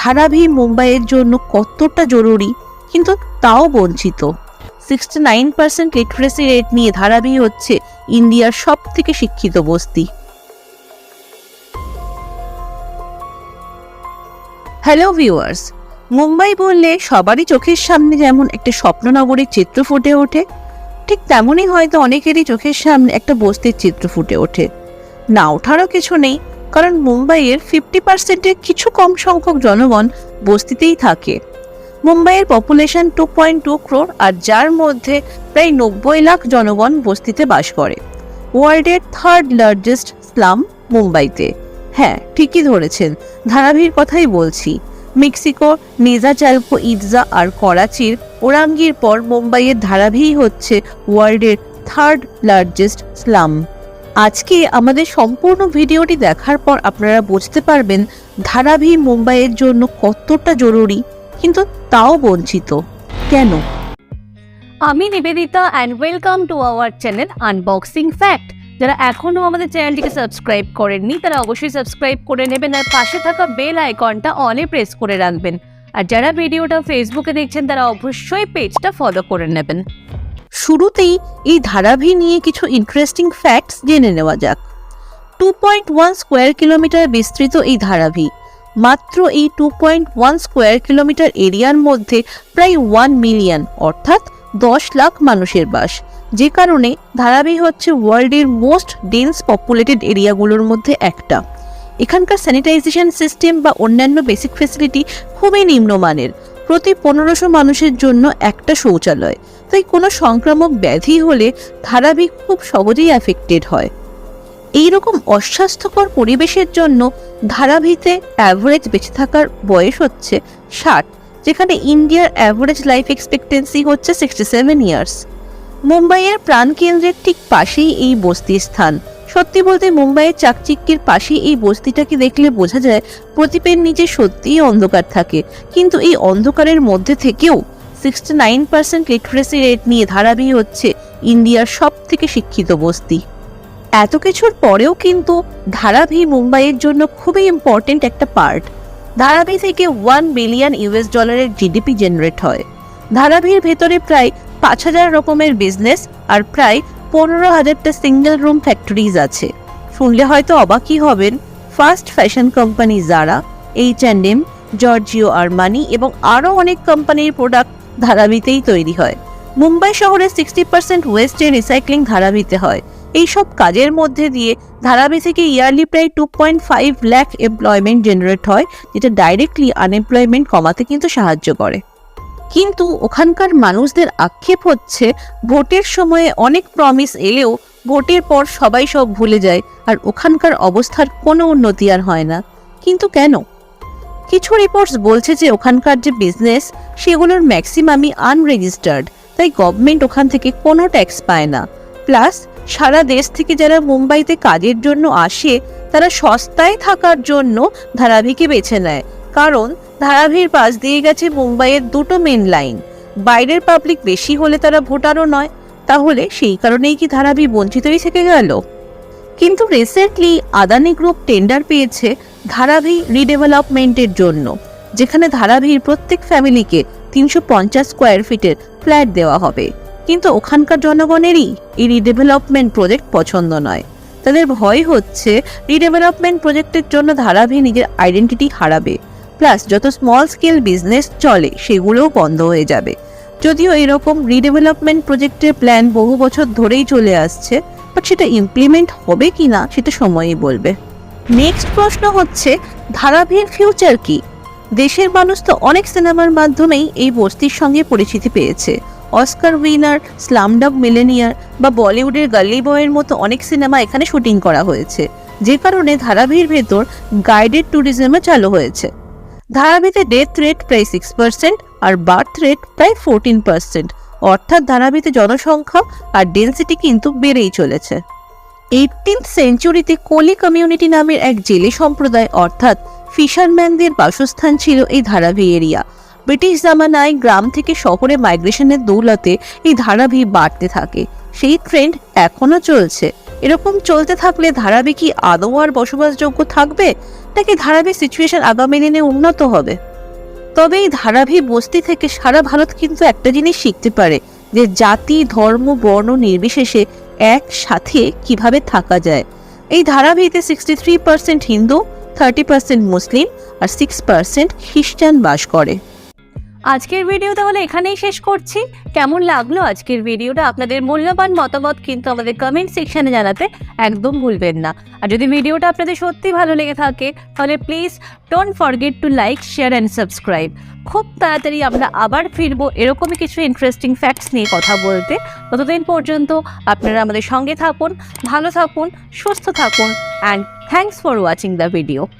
ধারাভি মুম্বাইয়ের জন্য কতটা জরুরি, কিন্তু তাও বঞ্চিত। Sixty nine percent literacy rate নিয়ে ধারাভি হচ্ছে ইন্ডিয়ার সব থেকে শিক্ষিত বস্তি। হ্যালো ভিউয়ার্স মুম্বাই বললে সবারই চোখের সামনে যেমন একটা স্বপ্ননগরীর চিত্র ফুটে ওঠে, ঠিক তেমনই হয়তো অনেকেরই চোখের সামনে একটা বস্তির চিত্র ফুটে ওঠে। না ওঠারও কিছু নেই কারণ মুম্বাইয়ের ফিফটি পার্সেন্টের কিছু কম সংখ্যক জনগণ বস্তিতেই থাকে। মুম্বাইয়ের population two point two crore আর যার মধ্যে প্রায় নব্বই লাখ জনগণ বস্তিতে বাস করে। ওয়ার্ল্ডের থার্ড লার্জেস্ট স্লাম মুম্বাইতে। হ্যাঁ ঠিকই ধরেছেন। ধারাভির কথাই বলছি। মেক্সিকো নেজাচালকো ইৎজা আর করাচির ওরাঙ্গির পর মুম্বাইয়ের ধারাভিই হচ্ছে ওয়ার্ল্ডের থার্ড লার্জেস্ট স্লাম আজকে আমাদের সম্পূর্ণ ভিডিওটি দেখার পর আপনারা বুঝতে পারবেন ধারাভি মুম্বাইয়ের জন্য কতটা জরুরি, কিন্তু তাও বঞ্চিত। কেন? আমি Nivedita and welcome to our channel unboxing fact যারা এখনও আমাদের চ্যানেলটিকে সাবস্ক্রাইব করেননি, তারা অবশ্যই সাবস্ক্রাইব করে নেবেন আর পাশে থাকা বেল আইকনটা অনে প্রেস করে রাখবেন। আর যারা ভিডিওটা ফেসবুকে দেখছেন, তারা অবশ্যই পেজটা ফলো করে নেবেন। শুরুতেই এই ধারাভি নিয়ে কিছু ইন্টারেস্টিং ফ্যাক্টস জেনে নেওয়া যাক। Two point one square kilometre বিস্তৃত এই ধারাভি মাত্র এই two point one square kilometre এরিয়ার মধ্যে প্রায় ওয়ান মিলিয়ন অর্থাৎ দশ লাখ মানুষের বাস। যে কারণে ধারাভি হচ্ছে ওয়ার্ল্ডের মোস্ট ডেন্স পপুলেটেড এরিয়াগুলোর মধ্যে একটা। এখানকার স্যানিটাইজেশন সিস্টেম বা অন্যান্য বেসিক ফেসিলিটি খুবই নিম্নমানের। প্রতি পনেরোশো মানুষের জন্য একটা শৌচালয়। তাই কোনো সংক্রামক ব্যাধি হলে ধারাবি খুব সহজেই অ্যাফেক্টেড হয়। এই রকম অস্বাস্থ্যকর পরিবেশের জন্য ধারাভিতে অ্যাভারেজ বেঁচে থাকার বয়স হচ্ছে ষাট, যেখানে ইন্ডিয়ার অ্যাভারেজ লাইফ এক্সপেক্টেন্সি হচ্ছে সিক্সটি সেভেন ইয়ার্স মুম্বাইয়ের প্রাণকেন্দ্রের ঠিক পাশেই এই বস্তির স্থান। সত্যি বলতে মুম্বাইয়ের চাকচিক্যের পাশেই এই বস্তিটাকে দেখলে বোঝা যায় প্রদীপের নিচে সত্যিই অন্ধকার থাকে। কিন্তু এই অন্ধকারের মধ্যে থেকেও sixty nine percent literacy rate নিয়ে ধারাবি হচ্ছে ইন্ডিয়ার সব থেকে শিক্ষিত বস্তি। এত কিছুর পরেও কিন্তু ধারাভি মুম্বাইয়ের জন্য খুবই ইম্পর্টেন্ট একটা পার্ট ধারাভি থেকে ওয়ান বিলিয়ন ইউএস ডলারের জিডিপি জেনারেট হয়। ধারাভির ভেতরে প্রায় পাঁচ হাজার রকমের বিজনেস আর প্রায় পনেরো হাজারটা সিঙ্গেল রুম ফ্যাক্টরিজ আছে। শুনলে হয়তো অবাকই হবেন first fashion company Zara H and M Giorgio Armani এবং আরও অনেক কোম্পানির প্রোডাক্ট ধারাভিতেই তৈরি হয়। মুম্বাই শহরে সিক্সটি পার্সেন্ট ওয়েস্টে রিসাইক্লিং ধারাবিতে হয়। এইসব কাজের মধ্যে দিয়ে ধারাবি থেকে ইয়ারলি প্রায় two point five lakh employment generate হয়, যেটা ডাইরেক্টলি আনএমপ্লয়মেন্ট কমাতে কিন্তু সাহায্য করে। কিন্তু ওখানকার মানুষদের আক্ষেপ হচ্ছে, ভোটের সময়ে অনেক প্রমিস এলেও ভোটের পর সবাই সব ভুলে যায় আর ওখানকার অবস্থার কোনো উন্নতি আর হয় না। কিন্তু কেন? কিছু রিপোর্টস বলছে যে ওখানকার যে বিজনেস সেগুলোর ম্যাক্সিমামই আনরেজিস্টার্ড তাই গভর্নমেন্ট ওখান থেকে কোনো ট্যাক্স পায় না। প্লাস সারা দেশ থেকে যারা মুম্বাইতে কাজের জন্য আসে, তারা সস্তায় থাকার জন্য ধারাভিকে বেছে নেয়। কারণ ধারাভির পাশ দিয়ে গেছে মুম্বাইয়ের দুটো মেন লাইন বাইরের পাবলিক বেশি হলে তারা ভোটারও নয়। তাহলে সেই কারণেই কি ধারাভি বঞ্চিতই থেকে গেল? কিন্তু রিসেন্টলি আদানি গ্রুপ টেন্ডার পেয়েছে ধারাভি রিডেভেলপমেন্টের জন্য। যেখানে ধারাভির প্রত্যেক ফ্যামিলিকে তিনশো পঞ্চাশ স্কোয়ার ফিটের ফ্ল্যাট দেওয়া হবে। কিন্তু ওখানকার জনগণেরই এই রিডেভেলপমেন্ট প্রজেক্ট পছন্দ নয়। তাদের ভয় হচ্ছে রিডেভেলপমেন্ট প্রজেক্টের জন্য ধারাভি নিজের আইডেন্টিটি হারাবে। প্লাস যত স্মল স্কেল বিজনেস চলে, সেগুলোও বন্ধ হয়ে যাবে। যদিও এরকম রিডেভেলপমেন্ট প্রজেক্টের প্ল্যান বহু বছর ধরেই চলে আসছে বাট সেটা ইমপ্লিমেন্ট হবে কি না সেটা সময়ই বলবে। নেক্সট প্রশ্ন হচ্ছে ধারাভির ফিউচার কি? দেশের মানুষ তো অনেক সিনেমার মাধ্যমেই এই বস্তির সঙ্গে পরিচিতি পেয়েছে। অস্কার উইনার স্লামডাব মিলেনিয়ার বা বলিউডের গালি বয়ের মতো অনেক সিনেমা এখানে শুটিং করা হয়েছে। যে কারণে ধারাভির ভেতর গাইডেড ট্যুরিজমও চালু হয়েছে। ধারাভিতে ডেথ রেট প্রায় সিক্স পার্সেন্ট আর বার্থ রেট প্রায় ফোরটিন পার্সেন্ট অর্থাৎ ধারাভিতে জনসংখ্যা আর ডেন্সিটি কিন্তু বেড়েই চলেছে। এইটিন্থ সেঞ্চুরিতে কোলি কমিউনিটি নামের এক জেলে সম্প্রদায়, অর্থাৎ ফিশারম্যানদের বাসস্থান ছিল এই ধারাভি এরিয়া। ব্রিটিশ জামানায় গ্রাম থেকে শহরে মাইগ্রেশনের দৌলতে এই ধারাভি বাড়তে থাকে। সেই ট্রেন্ড এখনও চলছে। এরকম চলতে থাকলে ধারাবি কি আদৌ আর বসবাসযোগ্য থাকবে? নাকি ধারাবি সিচুয়েশন আগামী দিনে উন্নত হবে? তবে এই ধারাবি বস্তি থেকে সারা ভারত কিন্তু একটা জিনিস শিখতে পারে, যে জাতি, ধর্ম, বর্ণ নির্বিশেষে একসাথে কীভাবে থাকা যায়। এই ধারাভিতে sixty three percent Hindu thirty percent Muslim আর সিক্স পার্সেন্ট খ্রিস্টান বাস করে। আজকের ভিডিও তাহলে এখানেই শেষ করছি। কেমন লাগল আজকের ভিডিওটা আপনাদের মূল্যবান মতামত কিন্তু আমাদের কমেন্ট সেকশনে জানাতে একদম ভুলবেন না। আর যদি ভিডিওটা আপনাদের সত্যি ভালো লেগে থাকে, তাহলে please don't forget to like share and subscribe খুব তাড়াতাড়ি আমরা আবার ফিরবো এরকমই কিছু ইন্টারেস্টিং ফ্যাক্টস নিয়ে কথা বলতে। ততদিন পর্যন্ত আপনারা আমাদের সঙ্গে থাকুন, ভালো থাকুন, সুস্থ থাকুন and thanks for watching the video